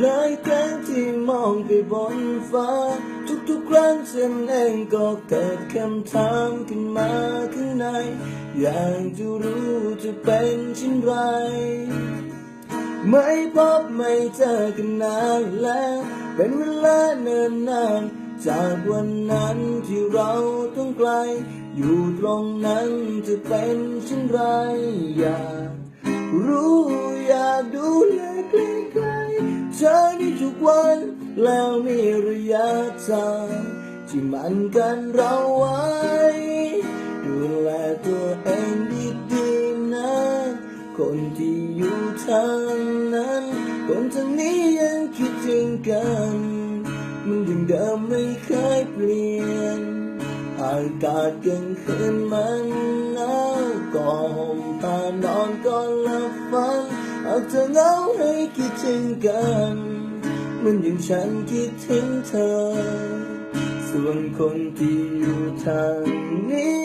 เลยครั้งที่มองไปบนฟ้า ทุกๆครั้งฉันเองก็เกิดคำถามขึ้นมาข้างใน อยากจะรู้จะเป็นเช่นไร ไม่พบไม่เจอกันนานแล้วเป็นเวลาเนิ่นนานจากวันนั้นที่เราต้องไกล อยู่ตรงนั้นจะเป็นเช่นไร อยากรู้อยากดู แล้วมีระยะทางที่มันกันเราไว้ ดูแลตัวเองดีๆนะ คนที่อยู่ทางนั้น คนทางนี้ยังคิดถึงกัน มันยังเดิมไม่เคยเปลี่ยน อากาศกลางคืนมันหนาวก็ห่มผ้านอนก็หลับฝันหากเธอเหงาให้คิดถึงกัน มันยังฉันคิดถึงเธอ ส่วนคนที่อยู่ทางนี้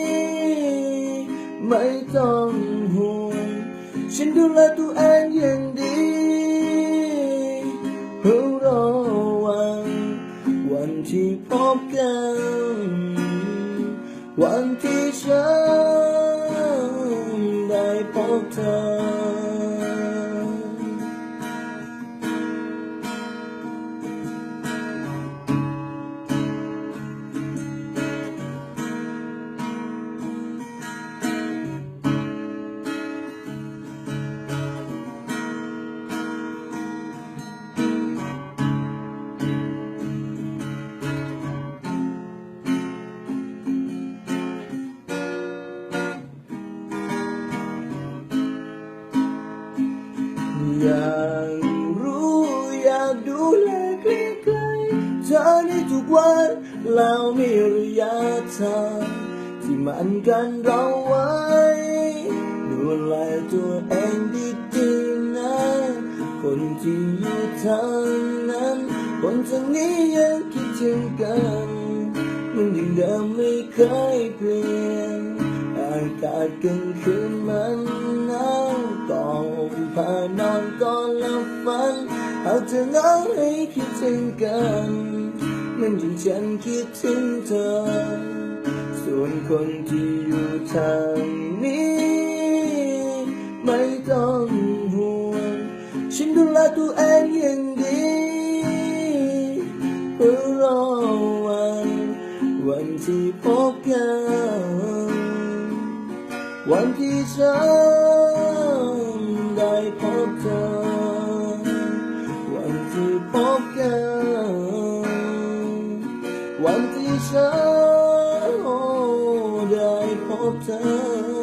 ไม่ต้องห่วงฉันดูแลตัวเองอย่างดีเพื่อรอวันวันที่พบกัน วันที่ฉันได้พบเธอ อยากรู้อยากดูแลใกล้ๆเธอในทุกวันแล้วมีระยะทางที่มันกันเราไว้ดูแลตัวเองดีๆนะ คนที่อยู่ทางนั้น คนทางนี้ยังคิดถึงกันมันยังเดิมไม่เคยเปลี่ยนอากาศกลางคืนมัน นหาเธอเหงาให้คิดถึงกัน มันยิ่งฉันคิดถึงเธอ ส่วนคนที่อยู่ทางนี้ ไม่ต้องห่วงฉันดูแลตัวเองอย่างดีเพื่อรอวันวันที่พบกันวันที่ฉันได้พบเธอวัน บกันวันที่ฉันได้พบเธอ